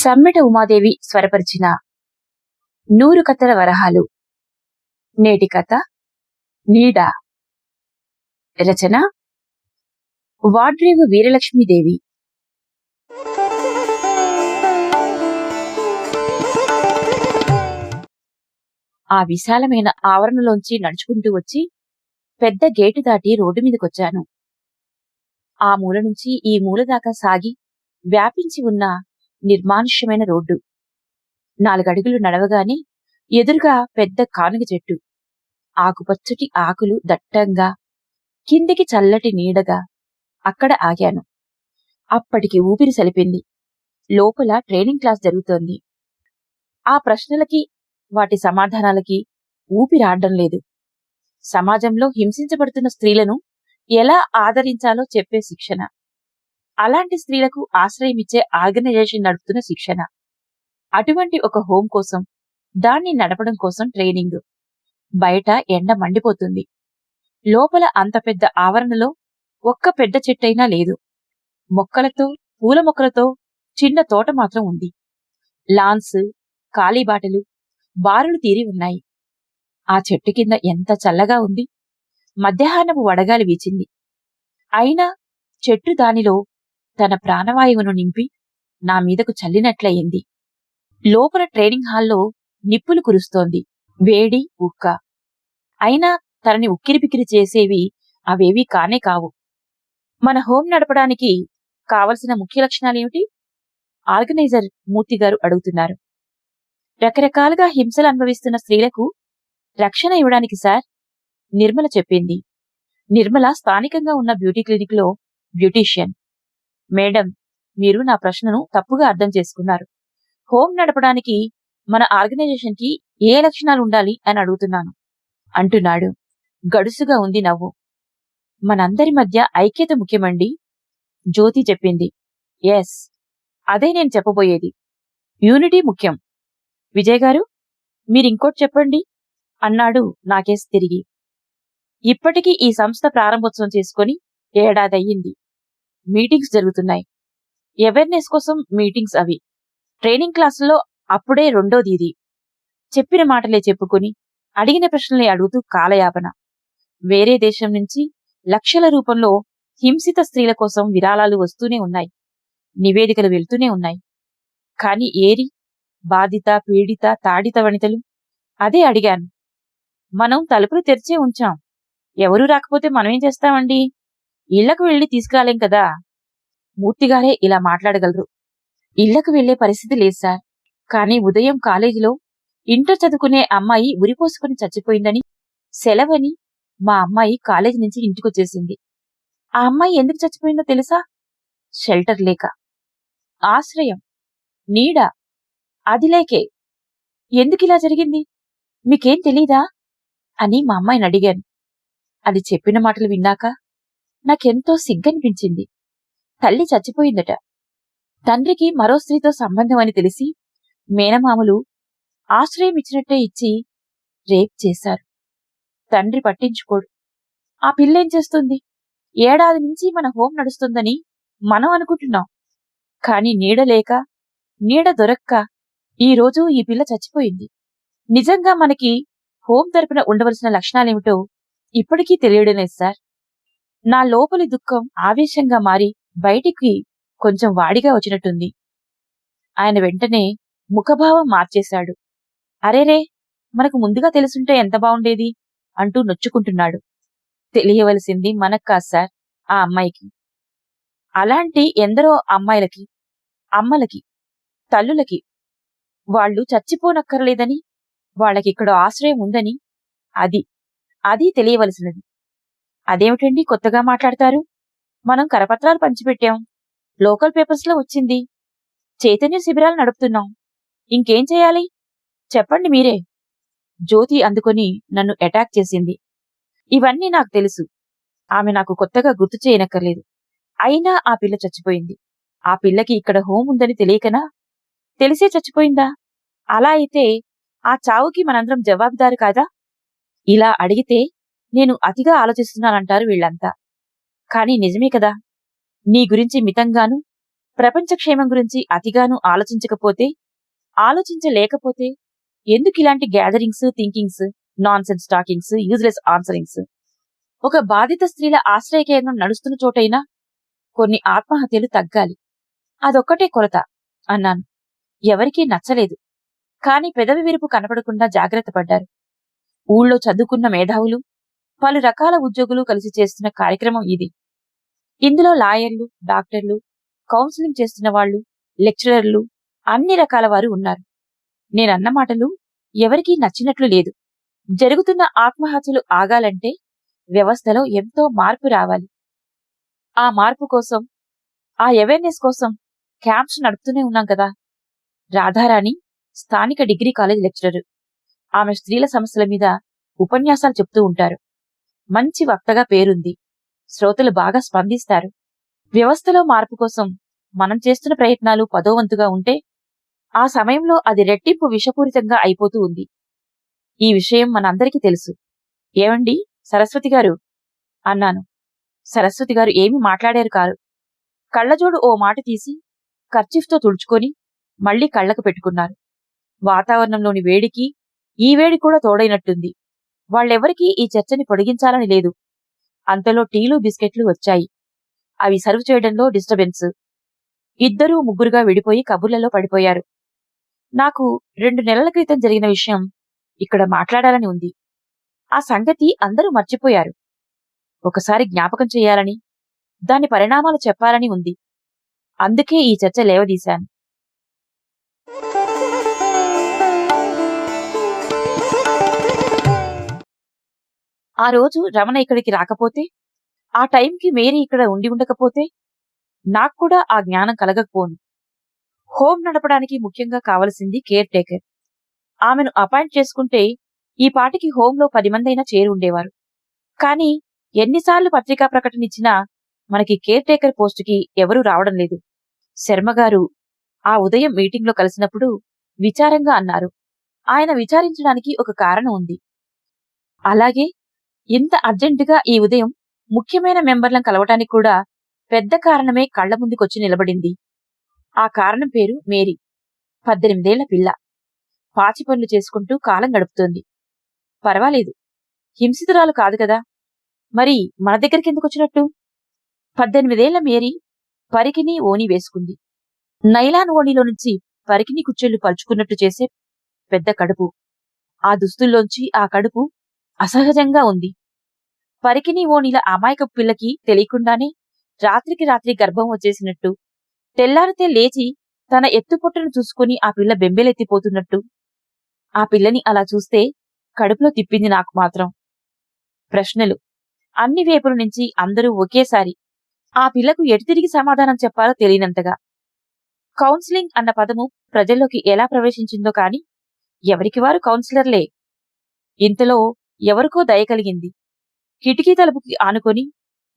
సమ్మెట ఉమాదేవి స్వరపరిచిన నూరు కథల వరహాలు. నేటి కథ నీడ. రచన వాడ్రేవు వీరలక్ష్మీదేవి. ఆ విశాలమైన ఆవరణలోంచి నడుచుకుంటూ వచ్చి పెద్ద గేటు దాటి రోడ్డు మీదకొచ్చాను. ఆ మూల నుంచి ఈ మూల దాకా సాగి వ్యాపించి ఉన్న నిర్మానుష్యమైన రోడ్డు. నాలుగడుగులు నడవగానే ఎదురుగా పెద్ద కానుగ చెట్టు. ఆకుపచ్చటి ఆకులు దట్టంగా కిందికి చల్లటి నీడగా అక్కడ ఆగాను. అప్పటికి ఊపిరి సలిపింది. లోపల ట్రైనింగ్ క్లాస్ జరుగుతోంది. ఆ ప్రశ్నలకి వాటి సమాధానాలకి ఊపిరాడడం లేదు. సమాజంలో హింసించబడుతున్న స్త్రీలను ఎలా ఆదరించాలో చెప్పే శిక్షణ. అలాంటి స్త్రీలకు ఆశ్రయమిచ్చే ఆర్గనైజేషన్ నడుపుతున్న శిక్షణ. అటువంటి ఒక హోం కోసం దాన్ని నడపడం కోసం ట్రైనింగ్. బయట ఎండ మండిపోతుంది. లోపల అంత పెద్ద ఆవరణలో ఒక్క పెద్ద చెట్టైనా లేదు. మొక్కలతో పూల మొక్కలతో చిన్న తోట మాత్రం ఉంది. లాన్స్ కాళీబాటలు బారులు తీరి ఉన్నాయి. ఆ చెట్టు కింద ఎంత చల్లగా ఉంది. మధ్యాహ్నపు వడగాలి వీచింది. అయినా చెట్టు దానిలో తన ప్రాణవాయువును నింపి నా మీదకు చల్లినట్లయింది. లోపల ట్రైనింగ్ హాల్లో నిప్పులు కురుస్తోంది. వేడి ఉక్క. అయినా తనని ఉక్కిరిపిక్కిరి చేసేవి అవేవీ కానే కావు. మన హోం నడపడానికి కావలసిన ముఖ్య లక్షణాలేమిటి? ఆర్గనైజర్ మూర్తి గారు అడుగుతున్నారు. రకరకాలుగా హింసలు అనుభవిస్తున్న స్త్రీలకు రక్షణ ఇవ్వడానికి సార్ నిర్మల చెప్పింది. నిర్మల స్థానికంగా ఉన్న బ్యూటీ క్లినిక్లో బ్యూటీషియన్. మేడం మీరు నా ప్రశ్నను తప్పుగా అర్థం చేసుకున్నారు. హోం నడపడానికి మన ఆర్గనైజేషన్కి ఏ లక్షణాలు ఉండాలి అని అడుగుతున్నాను. అంటున్నాడు. గడుసుగా ఉంది నవ్వు. మనందరి మధ్య ఐక్యత ముఖ్యమండి జ్యోతి చెప్పింది. ఎస్ అదే నేను చెప్పబోయేది. యూనిటీ ముఖ్యం. విజయ్ గారు మీరింకోటి చెప్పండి అన్నాడు నాకేసి తిరిగి. ఇప్పటికీ ఈ సంస్థ ప్రారంభోత్సవం చేసుకుని ఏడాదయ్యింది. మీటింగ్స్ జరుగుతున్నాయి. అవేర్నెస్ కోసం మీటింగ్స్ అవి. ట్రైనింగ్ క్లాసుల్లో అప్పుడే రెండోది ఇది. చెప్పిన మాటలే చెప్పుకుని అడిగిన ప్రశ్నలే అడుగుతూ కాలయాపన. వేరే దేశం నుంచి లక్షల రూపంలో హింసిత స్త్రీల కోసం విరాళాలు వస్తూనే ఉన్నాయి. నివేదికలు వెళ్తూనే ఉన్నాయి. కాని ఏరి బాధిత పీడిత తాడిత వనితలు అదే అడిగాను. మనం తలుపులు తెరిచే ఉంచాం. ఎవరూ రాకపోతే మనం ఏం చేస్తామండి? ఇళ్ళకు వెళ్ళి తీసుకురాలేం కదా? మూర్తిగారే ఇలా మాట్లాడగలరు. ఇళ్ళకు వెళ్ళే పరిస్థితి లేదు సార్. కానీ ఉదయం కాలేజీలో ఇంటర్ చదువుకునే అమ్మాయి ఉరిపోసుకుని చచ్చిపోయిందని సెలవని మా అమ్మాయి కాలేజీ నుంచి ఇంటికొచ్చేసింది. ఆ అమ్మాయి ఎందుకు చచ్చిపోయిందో తెలుసా? షెల్టర్ లేక. ఆశ్రయం. నీడ. అది లేకే. ఎందుకిలా జరిగింది? మీకేం తెలీదా? అని మా అమ్మాయిని అడిగాను. అది చెప్పిన మాటలు విన్నాక నాకెంతో సిగ్గనిపించింది. తల్లి చచ్చిపోయిందట. తండ్రికి మరో స్త్రీతో సంబంధం అని తెలిసి మేనమామలు ఆశ్రయం ఇచ్చినట్టే ఇచ్చి రేప్ చేశారు. తండ్రి పట్టించుకోడు. ఆ పిల్లేం చేస్తుంది? ఏడాది నుంచి మన హోం నడుస్తుందని మనం అనుకుంటున్నాం. కాని నీడ లేక నీడ దొరక్క ఈ రోజు ఈ పిల్ల చచ్చిపోయింది. నిజంగా మనకి హోం తరపున ఉండవలసిన లక్షణాలేమిటో ఇప్పటికీ తెలియడం లేదు సార్. నా లోపలి దుఃఖం ఆవేశంగా మారి బయటికి కొంచెం వాడిగా వచ్చినట్టుంది. ఆయన వెంటనే ముఖభావం మార్చేశాడు. అరేరే మనకు ముందుగా తెలుసుంటే ఎంత బావుండేది? అంటూ నొచ్చుకుంటున్నాడు. తెలియవలసింది మనకు కాదు సార్ ఆ అమ్మాయికి. అలాంటి ఎందరో అమ్మాయిలకి అమ్మలకి తల్లులకి వాళ్ళు చచ్చిపోనక్కర్లేదని వాళ్ళకిక్కడ ఆశ్రయం ఉందని అది అది తెలియవలసినది. అదేమిటండి కొత్తగా మాట్లాడతారు? మనం కరపత్రాలు పంచిపెట్టాం. లోకల్ పేపర్స్లో వచ్చింది. చైతన్య శిబిరాలు నడుపుతున్నాం. ఇంకేం చేయాలి? చెప్పండి మీరే. జ్యోతి అందుకొని నన్ను అటాక్ చేసింది. ఇవన్నీ నాకు తెలుసు. ఆమె నాకు కొత్తగా గుర్తు చేయనక్కర్లేదు. అయినా ఆ పిల్ల చచ్చిపోయింది. ఆ పిల్లకి ఇక్కడ హోం ఉందని తెలియకనా? తెలిసే చచ్చిపోయిందా? అలా అయితే ఆ చావుకి మనందరం జవాబుదారు కాదా? ఇలా అడిగితే నేను అతిగా ఆలోచిస్తున్నానంటారు వీళ్ళంతా. కాని నిజమే కదా? నీ గురించి మితంగాను ప్రపంచ క్షేమం గురించి అతిగాను ఆలోచించకపోతే ఆలోచించలేకపోతే ఎందుకు ఇలాంటి gatherings thinkings nonsense talkings useless answerings ఒక బాధిత స్త్రీల ఆశ్రయ కేంద్రం నడుస్తున్న చోటైనా కొన్ని ఆత్మహత్యలు తగ్గాలి. అదొక్కటే కొరత అన్నాను. ఎవరికీ నచ్చలేదు. కాని పెదవి విరుపు కనపడకుండా జాగ్రత్త పడ్డారు. ఊళ్ళో చదువుకున్న మేధావులు పలు రకాల ఉద్యోగులు కలిసి చేస్తున్న కార్యక్రమం ఇది. ఇందులో లాయర్లు డాక్టర్లు కౌన్సిలింగ్ చేస్తున్న వాళ్ళు లెక్చరర్లు అన్ని రకాల వారు ఉన్నారు. నేనన్న మాటలు ఎవరికీ నచ్చినట్లు లేదు. జరుగుతున్న ఆత్మహత్యలు ఆగాలంటే వ్యవస్థలో ఎంతో మార్పు రావాలి. ఆ మార్పు కోసం ఆ అవేర్నెస్ కోసం క్యాంప్స్ నడుపుతూనే ఉన్నాం కదా. రాధారాణి స్థానిక డిగ్రీ కాలేజ్ లెక్చరర్. ఆమె స్త్రీల సమస్యల మీద ఉపన్యాసాలు చెప్తూ ఉంటారు. మంచి వక్తగా పేరుంది. శ్రోతలు బాగా స్పందిస్తారు. వ్యవస్థలో మార్పు కోసం మనం చేస్తున్న ప్రయత్నాలు పదోవంతుగా ఉంటే ఆ సమయంలో అది రెట్టింపు విషపూరితంగా అయిపోతూ ఉంది. ఈ విషయం మనందరికీ తెలుసు. ఏమండి? సరస్వతి గారు? అన్నాను. సరస్వతి గారు ఏమి మాట్లాడారు కారు. కళ్ళజోడు ఓ మాట తీసి కర్చిఫ్తో తుడుచుకొని మళ్ళీ కళ్ళకు పెట్టుకున్నారు. వాతావరణంలోని వేడికి ఈ వేడి కూడా తోడైనట్టుంది. వాళ్ళెవరికీ ఈ చర్చని పొడిగించాలని లేదు. అంతలో టీలు బిస్కెట్లు వచ్చాయి. అవి సర్వ్ చేయడంలో డిస్టర్బెన్స్. ఇద్దరూ ముగ్గురుగా విడిపోయి కబుర్లలో పడిపోయారు. నాకు రెండు నెలల క్రితం జరిగిన విషయం ఇక్కడ మాట్లాడాలని ఉంది. ఆ సంగతి అందరూ మర్చిపోయారు. ఒకసారి జ్ఞాపకం చేయాలని దాని పరిణామాలు చెప్పాలని ఉంది. అందుకే ఈ చర్చ లేవదీశాను. ఆ రోజు రమణ ఇక్కడికి రాకపోతే ఆ టైంకి మేరీ ఇక్కడ ఉండి ఉండకపోతే నాకు కూడా ఆ జ్ఞానం కలగకపోను. హోమ్ నడపడానికి ముఖ్యంగా కావలసింది కేర్ టేకర్. ఆమెను అపాయింట్ చేసుకుంటే ఈ పాటికి హోంలో పది మందైనా చేరుండేవారు. కానీ ఎన్నిసార్లు పత్రికా ప్రకటన ఇచ్చినా మనకి కేర్ టేకర్ పోస్టుకి ఎవరూ రావడం లేదు. శర్మగారు ఆ ఉదయం మీటింగ్లో కలిసినప్పుడు విచారంగా అన్నారు. ఆయన విచారించడానికి ఒక కారణం ఉంది. అలాగే ఇంత అర్జెంటుగా ఈ ఉదయం ముఖ్యమైన మెంబర్లను కలవటానికి కూడా పెద్ద కారణమే కళ్ళ ముందుకొచ్చి నిలబడింది. ఆ కారణం పేరు మేరీ. పద్దెనిమిదేళ్ళ పిల్ల. పాచి పనులు చేసుకుంటూ కాలం గడుపుతోంది. పర్వాలేదు. హింసితురాలు కాదు కదా. మరి మన దగ్గరికి ఎందుకు పద్దెనిమిదేళ్ళ మేరీ పరికిని ఓని వేసుకుంది. నైలాన్ ఓణిలో నుంచి పరికిని కుచ్చెళ్ళు పలుచుకున్నట్టు చేసే పెద్ద కడుపు. ఆ దుస్తుల్లోంచి ఆ కడుపు అసహజంగా ఉంది. పరికిని ఓణిల అమాయక పిల్లకి తెలియకుండానే రాత్రికి రాత్రి గర్భం వచ్చేసినట్టు తెల్లారితే లేచి తన ఎత్తుపొట్టను చూసుకుని ఆ పిల్ల బెంబెలెత్తిపోతున్నట్టు. ఆ పిల్లని అలా చూస్తే కడుపులో తిప్పింది నాకు మాత్రం. ప్రశ్నలు. అన్ని వేపుల నుంచి అందరూ ఒకేసారి ఆ పిల్లకు ఎటు తిరిగి సమాధానం చెప్పాలో తెలియనంతగా. కౌన్సిలింగ్ అన్న పదము ప్రజల్లోకి ఎలా ప్రవేశించిందో కాని ఎవరికి వారు కౌన్సిలర్లే. ఇంతలో ఎవరికో దయ కలిగింది. కిటికీ తలుపుకి ఆనుకొని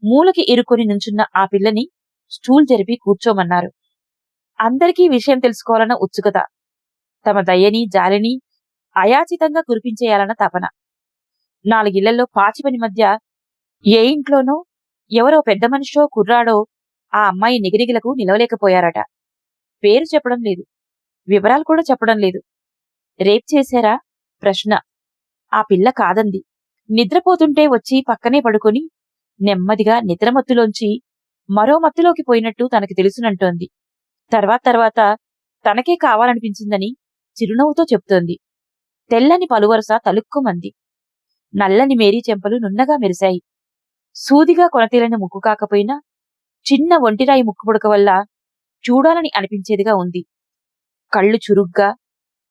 మూలకి ఇరుకొని నుంచున్న ఆ పిల్లని స్టూల్ జరిపి కూర్చోమన్నారు. అందరికీ విషయం తెలుసుకోవాలన్న ఉత్సుకత. తమ దయ్యని జాలిని అయాచితంగా కురిపించేయాలన్న తపన. నాలుగిళ్ళలో పాచిపని మధ్య ఏ ఇంట్లోనో ఎవరో పెద్ద మనిషో కుర్రాడో ఆ అమ్మాయి నిగనిగలకు నిలవలేకపోయారట. పేరు చెప్పడం లేదు. వివరాలు కూడా చెప్పడం లేదు. రేప్ చేశారా? ప్రశ్న. ఆ పిల్ల కాదంది. నిద్రపోతుంటే వచ్చి పక్కనే పడుకొని నెమ్మదిగా నిద్రమత్తులోంచి మరో మత్తులోకి పోయినట్టు తనకి తెలుసునంటోంది. తర్వాత తర్వాత తనకే కావాలనిపించిందని చిరునవ్వుతో చెప్తోంది. తెల్లని పలువరస తలుక్కుమంది. నల్లని మేరీ చెంపలు నున్నగా మెరిశాయి. సూదిగా కొనతీలని ముక్కు కాకపోయినా చిన్న ఒంటిరాయి ముక్కుపుడక వల్ల చూడాలని అనిపించేదిగా ఉంది. కళ్ళు చురుగ్గా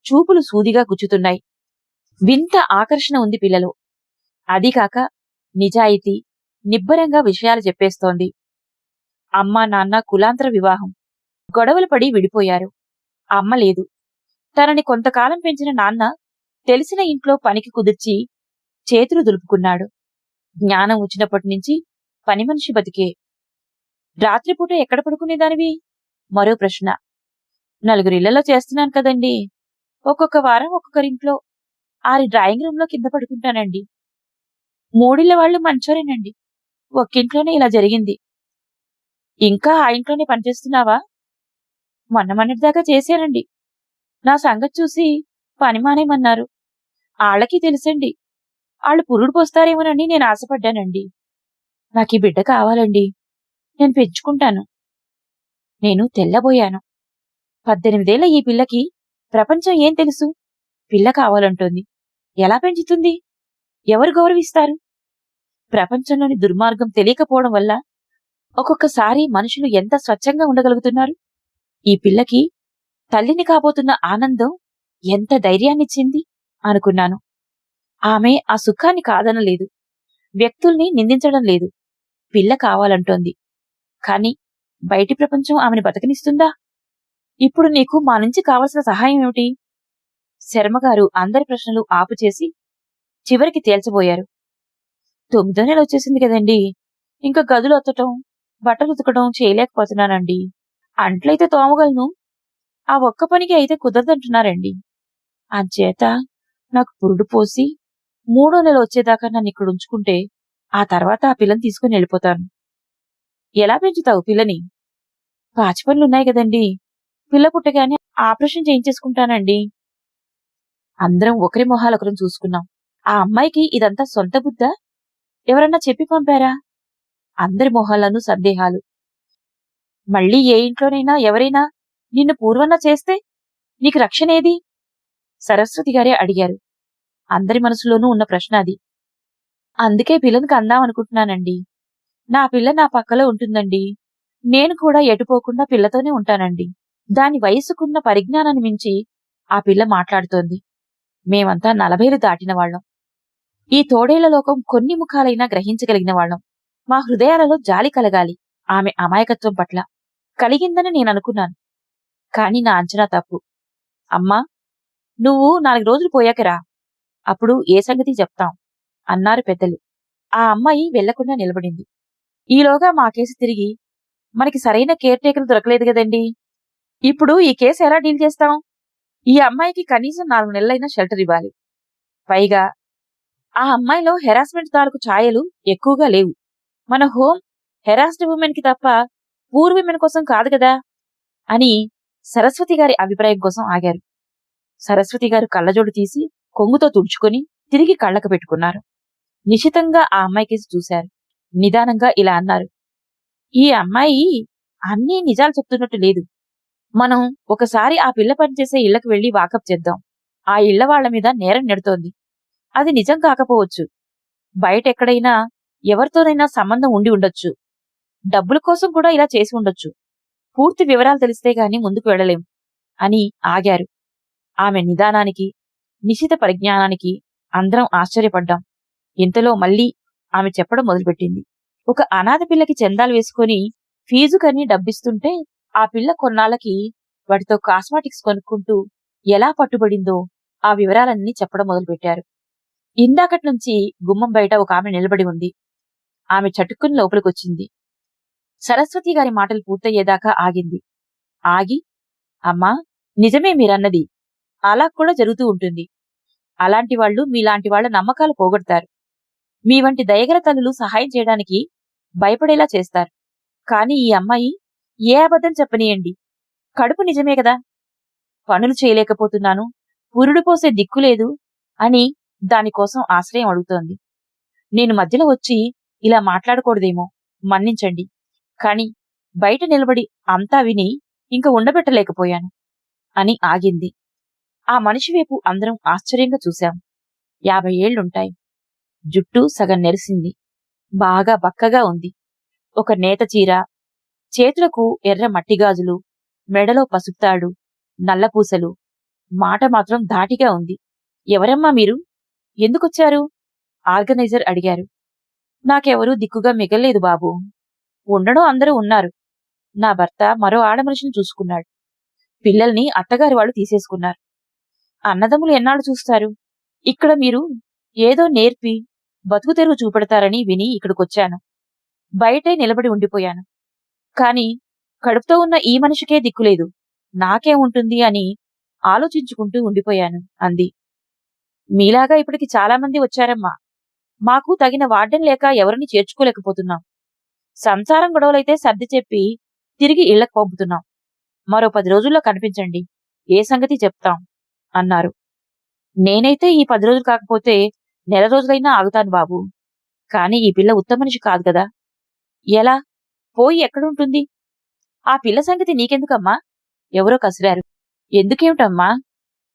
చూపులు సూదిగా గుచ్చుతున్నాయి. వింత ఆకర్షణ ఉంది పిల్లలో. అదికాక నిజాయితీ నిబ్బరంగా విషయాలు చెప్పేస్తోంది. అమ్మా నాన్న కులాంతర వివాహం. గొడవలు పడి విడిపోయారు. అమ్మ లేదు. తనని కొంతకాలం పెంచిన నాన్న తెలిసిన ఇంట్లో పనికి కుదిర్చి చేతులు దులుపుకున్నాడు. జ్ఞానం వచ్చినప్పటి నుంచి పని మనిషి బతికే. రాత్రిపూట ఎక్కడ పడుకునేదానివి? మరో ప్రశ్న. నలుగురిళ్ళలో చేస్తున్నాను కదండి. ఒక్కొక్క వారం ఒక్కొక్కరింట్లో. ఆరి డ్రాయింగ్ రూమ్లో కింద పడుకుంటానండి. మూడిళ్ళ వాళ్ళు మంచోరేనండి. ఒక్కింట్లోనే ఇలా జరిగింది. ఇంకా ఆ ఇంట్లోనే పనిచేస్తున్నావా? మొన్న మొన్నటిదాకా చేశానండి. నా సంగతి చూసి పని మానేమన్నారు ఆళ్ళకి తెలుసండి. ఆళ్ళు పురుడు పోస్తారేమోనని నేను ఆశపడ్డానండి. నాకు ఈ బిడ్డ కావాలండి. నేను పెంచుకుంటాను. నేను తెల్లబోయాను. పద్దెనిమిదేళ్ళ ఈ పిల్లకి ప్రపంచం ఏం తెలుసు? పిల్ల కావాలంటోంది. ఎలా పెంచుతుంది? ఎవరు గౌరవిస్తారు? ప్రపంచంలోని దుర్మార్గం తెలియకపోవడం వల్ల ఒక్కొక్కసారి మనుషులు ఎంత స్వచ్ఛంగా ఉండగలుగుతున్నారు? ఈ పిల్లకి తల్లిని కాబోతున్న ఆనందం ఎంత ధైర్యాన్నిచ్చింది అనుకున్నాను. ఆమె ఆ సుఖాన్ని కాదనలేదు వ్యక్తుల్ని నిందించడం లేదు. పిల్ల కావాలంటోంది. కాని బయటి ప్రపంచం ఆమెను బతకనిస్తుందా? ఇప్పుడు నీకు మా నుంచి కావలసిన సహాయం ఏమిటి? శర్మగారు అందరి ప్రశ్నలు ఆపుచేసి చివరికి తేల్చబోయారు. తొమ్మిదో నెల వచ్చేసింది కదండి. ఇంకా గదులు అత్తటం బట్టలు ఉతకడం చేయలేకపోతున్నానండి. అంట్లయితే తోమగలను. ఆ ఒక్క పనికి అయితే కుదరదంటున్నారండి. అంచేత నాకు పురుడు పోసి మూడో నెల వచ్చేదాకా నన్ను ఇక్కడ ఉంచుకుంటే ఆ తర్వాత ఆ పిల్లని తీసుకుని వెళ్ళిపోతాను. ఎలా పెంచుతావు పిల్లని? పాచి పనులున్నాయి కదండి. పిల్ల పుట్టగానే ఆపరేషన్ చేయించేసుకుంటానండి. అందరం ఒకరి మొహాలొకరం చూసుకున్నాం. ఆ అమ్మాయికి ఇదంతా సొంత బుద్ధ? ఎవరన్నా చెప్పి పంపారా? అందరి మొహాలను సందేహాలు. మళ్ళీ ఏ ఇంట్లోనైనా ఎవరైనా నిన్ను పూర్వన్న చేస్తే నీకు రక్షణేది సరస్వతి గారే అడిగారు. అందరి మనసులోనూ ఉన్న ప్రశ్న అది. అందుకే పిల్లని అందామనుకుంటున్నానండి నా పిల్ల నా పక్కలో ఉంటుందండి. నేను కూడా ఎటుపోకుండా పిల్లతోనే ఉంటానండి. దాని వయసుకున్న పరిజ్ఞానాన్ని మించి ఆ పిల్ల మాట్లాడుతోంది. మేమంతా నలభైలు దాటిన వాళ్ళం. ఈ తోడేళ్ళ లోకం కొన్ని ముఖాలైనా గ్రహించగలిగిన వాళ్ళం. మా హృదయాలలో జాలి కలగాలి ఆమె అమాయకత్వం పట్ల. కలిగిందని నేను అనుకున్నాను. కాని నా అంచనా తప్పు. అమ్మా నువ్వు నాలుగు రోజులు పోయాకరా అప్పుడు ఏ సంగతి చెప్తాం? అన్నారు పెద్దలు. ఆ అమ్మాయి వెళ్ళకుండా నిలబడింది. ఈలోగా మా కేసు తిరిగి మనకి సరైన కేర్ టేకర్ దొరకలేదు కదండి. ఇప్పుడు ఈ కేసు ఎలా డీల్ చేస్తాం? ఈ అమ్మాయికి కనీసం నాలుగు నెలలైనా షెల్టర్ ఇవ్వాలి. పైగా ఆ అమ్మాయిలో హెరాస్మెంట్ తాలూకు ఛాయలు ఎక్కువగా లేవు. మన హోమ్ హెరాస్డ్ ఉమెన్కి తప్ప పూర్ విమెన్ కోసం కాదు కదా? అని సరస్వతి గారి అభిప్రాయం కోసం ఆగారు. సరస్వతి గారు కళ్ళజోడు తీసి కొంగుతో తుడుచుకొని తిరిగి కళ్ళకు పెట్టుకున్నారు. నిశితంగా ఆ అమ్మాయికేసి చూశారు. నిదానంగా ఇలా అన్నారు. ఈ అమ్మాయి అన్నీ నిజాలు చెప్తున్నట్టు లేదు. మనం ఒకసారి ఆ పిల్ల పనిచేసే ఇళ్ళకు వెళ్ళి వాకప్ చేద్దాం. ఆ ఇళ్ళ వాళ్ళ మీద నేరం నెడుతోంది. అది నిజం కాకపోవచ్చు. బయట ఎక్కడైనా ఎవరితోనైనా సంబంధం ఉండి ఉండొచ్చు. డబ్బుల కోసం కూడా ఇలా చేసి ఉండొచ్చు. పూర్తి వివరాలు తెలిస్తే గాని ముందుకు వెళ్ళలేం అని ఆగారు. ఆమె నిదానానికి నిశిత పరిజ్ఞానానికి అందరం ఆశ్చర్యపడ్డాం. ఇంతలో మళ్ళీ ఆమె చెప్పడం మొదలుపెట్టింది. ఒక అనాథ పిల్లకి చందాలు వేసుకొని ఫీజు కని డబ్బిస్తుంటే ఆ పిల్ల కొన్నాళ్ళకి వాటితో కాస్మాటిక్స్ కొనుక్కుంటూ ఎలా పట్టుబడిందో ఆ వివరాలన్నీ చెప్పడం మొదలుపెట్టారు. ఇందాకటి నుంచి గుమ్మం బయట ఒక ఆమె నిలబడి ఉంది. ఆమె చటుక్కుని లోపలికొచ్చింది. సరస్వతి గారి మాటలు పూర్తయ్యేదాకా ఆగింది. ఆగి అమ్మా నిజమే మీరన్నది. అలా కూడా జరుగుతూ ఉంటుంది. అలాంటి వాళ్ళు మీలాంటి వాళ్ళ నమ్మకాలు పోగొడతారు. మీ వంటి దయగల తల్లులు సహాయం చేయడానికి భయపడేలా చేస్తారు. కాని ఈ అమ్మాయి ఏ అబద్ధం చెప్పనీయండి? కడుపు నిజమే కదా? పనులు చేయలేకపోతున్నాను. పురుడు పోసే దిక్కు లేదు అని దానికోసం ఆశ్రయం అడుగుతోంది. నేను మధ్యలో వచ్చి ఇలా మాట్లాడకూడదేమో మన్నించండి. కాని బయట నిలబడి అంతా విని ఇంక ఉండబెట్టలేకపోయాను అని ఆగింది. ఆ మనిషి వైపు అందరం ఆశ్చర్యంగా చూశాం. యాభై ఏళ్ళుంటాయి జుట్టు సగం నెరిసింది. బాగా బక్కగా ఉంది. ఒక నేత చీర చేతులకు ఎర్ర మట్టిగాజులు మెడలో పసుపుతాడు నల్లపూసలు మాట మాత్రం ధాటిగా ఉంది. ఎవరమ్మా మీరు? ఎందుకొచ్చారు? ఆర్గనైజర్ అడిగారు. నాకెవరూ దిక్కుగా మిగల్లేదు బాబు. ఉండడం అందరూ ఉన్నారు. నా భర్త మరో ఆడమనిషిని చూసుకున్నాడు. పిల్లల్ని అత్తగారి వాళ్ళు తీసేసుకున్నారు. అన్నదమ్ములు ఎన్నాళ్ళు చూస్తారు? ఇక్కడ మీరు ఏదో నేర్పి బతుకు తెరువు చూపెడతారని విని ఇక్కడికొచ్చాను. బయటే నిలబడి ఉండిపోయాను. కాని కడుపుతో ఉన్న ఈ మనిషికే దిక్కులేదు. నాకేముంటుంది అని ఆలోచించుకుంటూ ఉండిపోయాను అంది. మీలాగా ఇప్పటికి చాలా మంది వచ్చారమ్మా. మాకు తగిన వార్డెన్ లేక ఎవరిని చేర్చుకోలేకపోతున్నాం. సంసారం గొడవలైతే సర్ది చెప్పి తిరిగి ఇళ్ళకు పంపుతున్నాం. మరో పది రోజుల్లో కనిపించండి. ఏ సంగతి చెప్తాం? అన్నారు. నేనైతే ఈ పది రోజులు కాకపోతే నెల రోజులైనా ఆగుతాను బాబు. కాని ఈ పిల్ల ఉత్తమ మనిషి కాదు కదా. ఎలా? పోయి ఎక్కడుంటుంది? ఆ పిల్ల సంగతి నీకెందుకమ్మా? ఎవరో కసిరారు. ఎందుకేమిటమ్మా?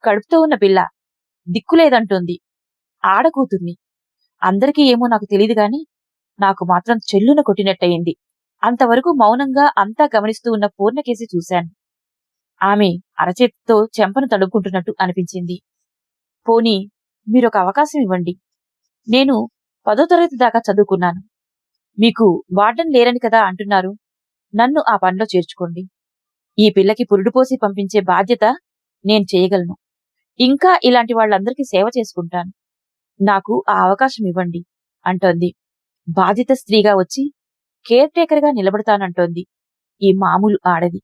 కడుపుతో ఉన్న పిల్ల. దిక్కులేదంటుంది. ఆడకూతుర్ని. అందరికీ ఏమో నాకు తెలియదు గాని నాకు మాత్రం చెల్లున కొట్టినట్టయింది. అంతవరకు మౌనంగా అంతా గమనిస్తూ ఉన్న పూర్ణకేసి చూశాను. ఆమె అరచేతితో చెంపను తడుపుకుంటున్నట్టు అనిపించింది. పోనీ మీరొక అవకాశం ఇవ్వండి. నేను పదో తరగతి దాకా చదువుకున్నాను. మీకు వార్డెన్ లేరని కదా అంటున్నారు. నన్ను ఆ పనిలో చేర్చుకోండి. ఈ పిల్లకి పురుడు పోసి పంపించే బాధ్యత నేను చేయగలను. ఇంకా ఇలాంటి వాళ్ళందరికీ సేవ చేసుకుంటాను. నాకు ఆ అవకాశం ఇవ్వండి అంటోంది. బాధిత స్త్రీగా వచ్చి కేర్ టేకర్గా నిలబడతానంటోంది. ఈ మామూలు ఆడది.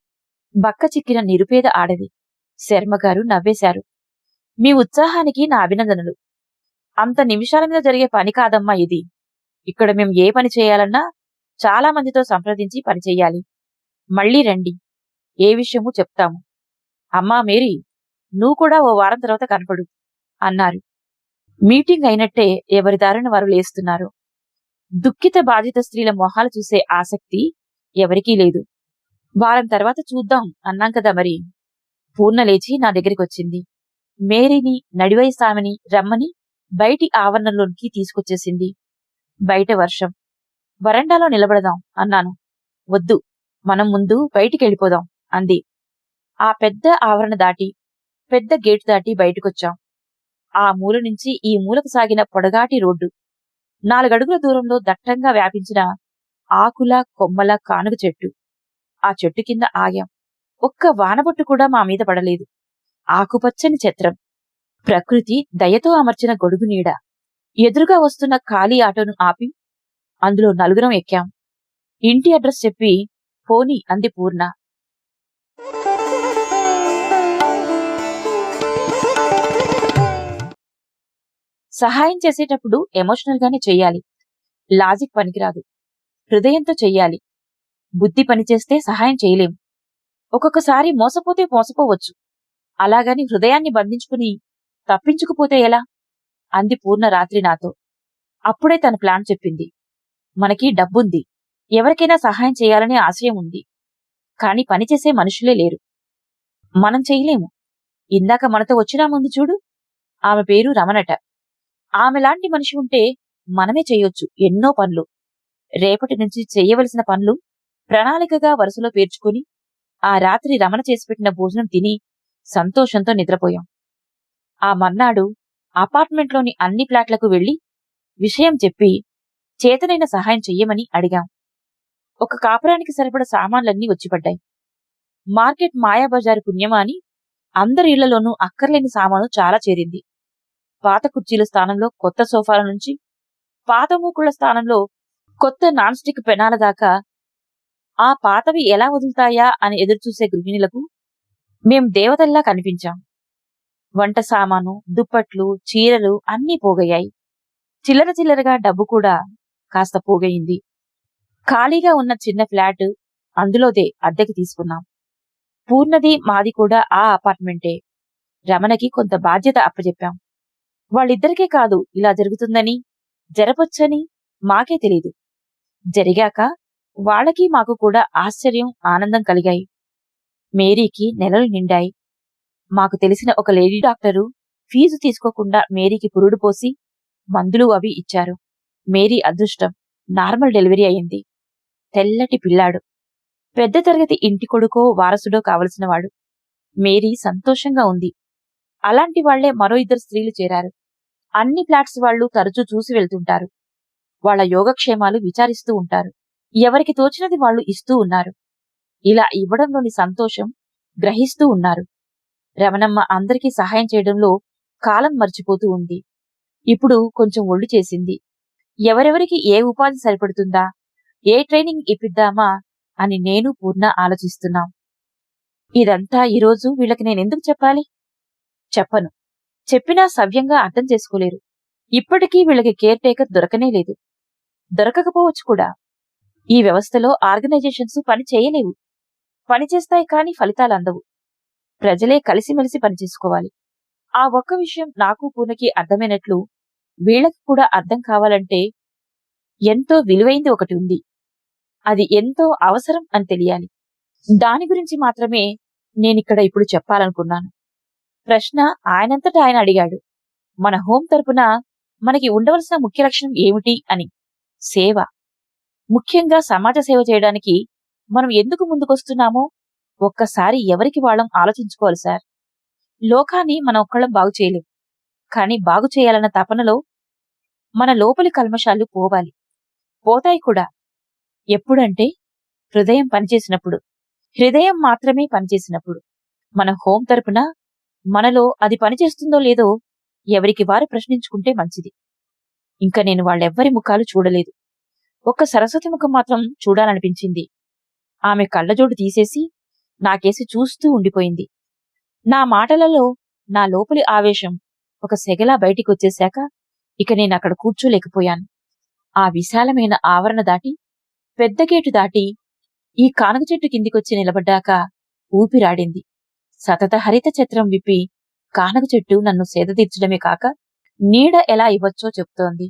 బక్క చిక్కిన నిరుపేద ఆడది. శర్మగారు నవ్వేశారు. మీ ఉత్సాహానికి నా అభినందనలు. అంత నిమిషాల మీద జరిగే పని కాదమ్మా ఇది. ఇక్కడ మేము ఏ పని చేయాలన్నా చాలా మందితో సంప్రదించి పని చెయ్యాలి. మళ్ళీ రండి. ఏ విషయమూ చెప్తాము. అమ్మా మేరీ నువ్వు కూడా ఓ వారం తర్వాత కనపడు అన్నారు. మీటింగ్ అయినట్టే ఎవరి దారిన వారు లేస్తున్నారు. దుఃఖిత బాధిత స్త్రీల మొహాలు చూసే ఆసక్తి ఎవరికీ లేదు. వారం తర్వాత చూద్దాం అన్నాం కదా మరి. పూర్ణ లేచి నా దగ్గరికి వచ్చింది. మేరీని నడివయసామిని రమ్మని బయటి ఆవరణలోనికి తీసుకొచ్చేసింది. బయట వర్షం. వరండాలో నిలబడదాం అన్నాను. వద్దు మనం ముందు బయటికి వెళ్ళిపోదాం అంది. ఆ పెద్ద ఆవరణ దాటి పెద్ద గేటు దాటి బయటకొచ్చాం. ఆ మూల నుంచి ఈ మూలకు సాగిన పొడగాటి రోడ్డు. నాలుగడుగుల దూరంలో దట్టంగా వ్యాపించిన ఆకుల కొమ్మల కానుగ చెట్టు. ఆ చెట్టు కింద ఆగాం. ఒక్క వానబొట్టు కూడా మా మీద పడలేదు. ఆకుపచ్చని చిత్రం ప్రకృతి దయతో అమర్చిన గొడుగు నీడ. ఎదురుగా వస్తున్న ఖాళీ ఆటోను ఆపి అందులో నలుగురం ఎక్కాం. ఇంటి అడ్రస్ చెప్పి పోని అంది పూర్ణ. సహాయం చేసేటప్పుడు ఎమోషనల్ గానే చెయ్యాలి లాజిక్ పనికిరాదు. హృదయంతో చెయ్యాలి. బుద్ధి పనిచేస్తే సహాయం చేయలేం. ఒక్కొక్కసారి మోసపోతే మోసపోవచ్చు. అలాగని హృదయాన్ని బంధించుకుని తప్పించుకుపోతే ఎలా? అంది పూర్ణ రాత్రి నాతో. అప్పుడే తన ప్లాన్ చెప్పింది. మనకి డబ్బుంది. ఎవరికైనా సహాయం చేయాలనే ఆశయం ఉంది కాని పనిచేసే మనుషులే లేరు. మనం చేయలేము. ఇందాక మనతో వచ్చినా ముందు చూడు. ఆమె పేరు రమణట. ఆమెలాంటి మనిషి ఉంటే మనమే చేయొచ్చు ఎన్నో పనులు. రేపటి నుంచి చెయ్యవలసిన పనులు ప్రణాళికగా వరుసలో పేర్చుకుని ఆ రాత్రి రమణ చేసిపెట్టిన భోజనం తిని సంతోషంతో నిద్రపోయాం. ఆ మర్నాడు అపార్ట్మెంట్లోని అన్ని ఫ్లాట్లకు వెళ్ళి విషయం చెప్పి చేతనైన సహాయం చెయ్యమని అడిగాం. ఒక కాపురానికి సరిపడ సామాన్లన్నీ వచ్చిపడ్డాయి. మార్కెట్ మాయాబజారు పుణ్యమా అని అందరి ఇళ్ళలోనూ అక్కర్లేని సామాను చాలా చేరింది. పాత కుర్చీల స్థానంలో కొత్త సోఫాల నుంచి పాత మూకుళ్ళ స్థానంలో కొత్త నాన్ స్టిక్ పెనాల దాకా ఆ పాతవి ఎలా వదులుతాయా అని ఎదురుచూసే గృహిణులకు మేం దేవతల్లా కనిపించాం. వంట సామాను దుప్పట్లు చీరలు అన్నీ పోగయ్యాయి. చిల్లర చిల్లరగా డబ్బు కూడా కాస్త పోగయింది. ఖాళీగా ఉన్న చిన్న ఫ్లాట్ అందులోదే అద్దెకి తీసుకున్నాం. పూర్ణది మాది కూడా ఆ అపార్ట్మెంటే. రమణకి కొంత బాధ్యత అప్పచెప్పాం వాళ్ళిద్దరికే కాదు ఇలా జరుగుతుందని జరపొచ్చని మాకే తెలీదు. జరిగాక వాళ్ళకి మాకు కూడా ఆశ్చర్యం ఆనందం కలిగాయి. మేరీకి నెలలు నిండాయి. మాకు తెలిసిన ఒక లేడీ డాక్టరు ఫీజు తీసుకోకుండా మేరీకి పురుడు పోసి మందులు అవి ఇచ్చారు. మేరీ అదృష్టం. నార్మల్ డెలివరీ అయింది. తెల్లటి పిల్లాడు. పెద్ద తరగతి ఇంటి కొడుకో వారసుడో కావలసినవాడు. మేరీ సంతోషంగా ఉంది. అలాంటి వాళ్ళే మరో ఇద్దరు స్త్రీలు చేరారు. అన్ని ఫ్లాట్స్ వాళ్ళు తరచూ చూసి వెళ్తుంటారు. వాళ్ళ యోగక్షేమాలు విచారిస్తూ ఉంటారు. ఎవరికి తోచినది వాళ్ళు ఇస్తూ ఉన్నారు. ఇలా ఇవ్వడంలోని సంతోషం గ్రహిస్తూ ఉన్నారు. రమణమ్మ అందరికీ సహాయం చేయడంలో కాలం మర్చిపోతూ ఉంది. ఇప్పుడు కొంచెం ఒళ్ళు చేసింది. ఎవరెవరికి ఏ ఉపాధి సరిపడుతుందా? ఏ ట్రైనింగ్ ఇప్పిద్దామా? అని నేను పూర్ణ ఆలోచిస్తున్నాం. ఇదంతా ఈరోజు వీళ్ళకి నేనెందుకు చెప్పాలి? చెప్పను. చెప్పినా సవ్యంగా అర్థం చేసుకోలేరు. ఇప్పటికీ వీళ్ళకి కేర్ టేకర్ దొరకనే లేదు. దొరకకపోవచ్చు కూడా. ఈ వ్యవస్థలో ఆర్గనైజేషన్స్ పని చేయలేవు. పనిచేస్తాయి కాని ఫలితాలు అందవు. ప్రజలే కలిసిమెలిసి పనిచేసుకోవాలి. ఆ ఒక్క విషయం నాకు పూర్ణకి అర్థమైనట్లు వీళ్ళకి కూడా అర్థం కావాలంటే ఎంతో విలువైంది ఒకటి ఉంది. అది ఎంతో అవసరం అని తెలియాలి. దాని గురించి మాత్రమే నేనిక్కడ ఇప్పుడు చెప్పాలనుకున్నాను. ప్రశ్న ఆయనంతటా ఆయన అడిగాడు. మన హోం తరపున మనకి ఉండవలసిన ముఖ్య లక్షణం ఏమిటి అని. సేవ. ముఖ్యంగా సమాజ సేవ చేయడానికి మనం ఎందుకు ముందుకొస్తున్నామో? ఒక్కసారి ఎవరికి వాళ్ళం ఆలోచించుకోవాలి సార్? లోకాన్ని మనం ఒక్కళ్ళం బాగు చేయలేం. కానీ బాగు చేయాలన్న తపనలో మన లోపలి కల్మషాలు పోవాలి. పోతాయి కూడా. ఎప్పుడంటే హృదయం పనిచేసినప్పుడు. హృదయం మాత్రమే పనిచేసినప్పుడు. మన హోం తరపున మనలో అది పనిచేస్తుందో లేదో ఎవరికి వారు ప్రశ్నించుకుంటే మంచిది. ఇంకా నేను వాళ్ళెవ్వరి ముఖాలు చూడలేదు. ఒక్క సరస్వతి ముఖం మాత్రం చూడాలనిపించింది. ఆమె కళ్ళజోడు తీసేసి నాకేసి చూస్తూ ఉండిపోయింది. నా మాటలలో నా లోపలి ఆవేశం ఒక సెగలా బయటికొచ్చేశాక ఇక నేను అక్కడ కూర్చోలేకపోయాను. ఆ విశాలమైన ఆవరణ దాటి పెద్ద గేటు దాటి ఈ కానక చెట్టు కిందికొచ్చి నిలబడ్డాక ఊపిరాడింది. సతత హరిత చిత్రం విప్పి కానక చెట్టు నన్ను సేదతీర్చడమే కాక నీడ ఎలా ఇవ్వచ్చో చెప్తోంది.